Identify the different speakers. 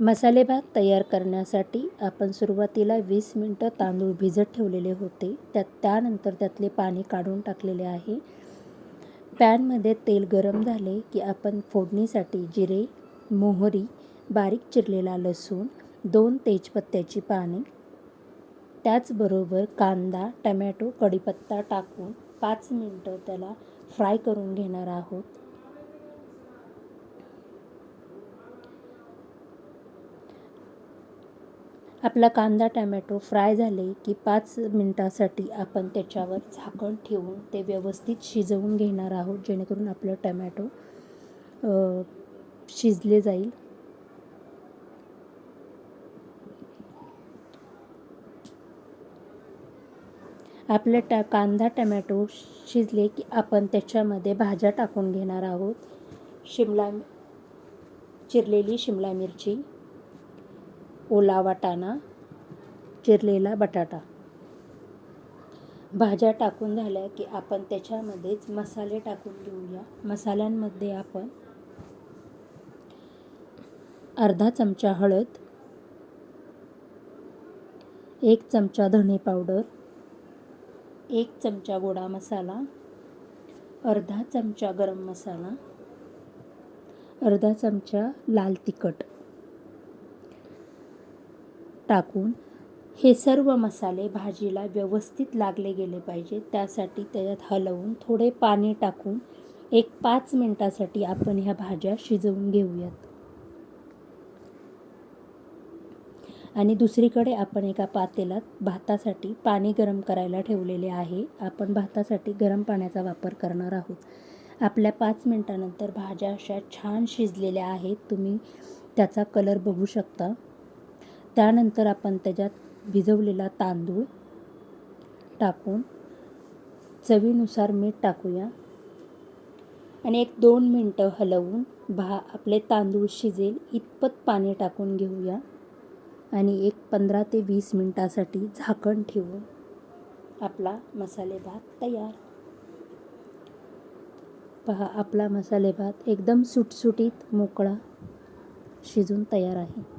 Speaker 1: मसाले भात तयार करण्यासाठी आपण सुरुवातीला वीस मिनटं तांदूळ भिजत ठेवलेले होते. त्यात त्यानंतर त्यातले पाणी काढून टाकलेले आहे. पॅनमध्ये तेल गरम झाले की आपण फोडणीसाठी जिरे मोहरी बारीक चिरलेला लसूण दोन तेजपत्त्याची पाने त्याचबरोबर कांदा टमॅटो कढीपत्ता टाकून पाच मिनटं त्याला फ्राय करून घेणार आहोत. आपला कांदा टमॅटो फ्राय झाले की पाच मिनटासाठी आपण त्याच्यावर झाकण ठेवून ते व्यवस्थित शिजवून घेणार आहोत जेणेकरून आपलं टमॅटो शिजले जाईल. आपले टा कांदा टमॅटो शिजले की आपण त्याच्यामध्ये भाज्या टाकून घेणार आहोत. शिमला चिरलेली शिमला मिरची. ओला वाटाणा चिरलेला बटाटा. भाज्या टाकून झाल्या की आपण त्याच्यामध्येच मसाले टाकून घेऊया. मसाल्यांमध्ये आपण अर्धा चमचा हळद एक चमचा धणे पावडर एक चमचा गोडा मसाला अर्धा चमचा गरम मसाला अर्धा चमचा लाल तिखट. टाकून हे सर्व मसाले भाजीला व्यवस्थित लागले गेले पाहिजे. त्यासाठी त्याच्यात हलवून थोडे पाणी टाकून एक पाच मिनटासाठी आपण ह्या भाज्या शिजवून घेऊयात. आणि दुसरीकडे आपण एका पातेलात भातासाठी पाणी गरम करायला ठेवलेले आहे. आपण भातासाठी गरम पाण्याचा वापर करणार आहोत. आपल्या पाच मिनटानंतर भाज्या अशा छान शिजलेल्या आहेत. तुम्ही त्याचा कलर बघू शकता. त्यानंतर आपण त्याच्यात भिजवलेला तांदूळ टाकून चवीनुसार मीठ टाकूया. आणि एक दोन मिनटं हलवून भा आपले तांदूळ शिजेल इतपत पाणी टाकून घेऊया. आणि एक पंधरा ते वीस मिनटासाठी झाकण ठेवून आपला मसाले भात तयार. पहा आपला मसाले भात एकदम सुटसुटीत मोकळा शिजून तयार आहे.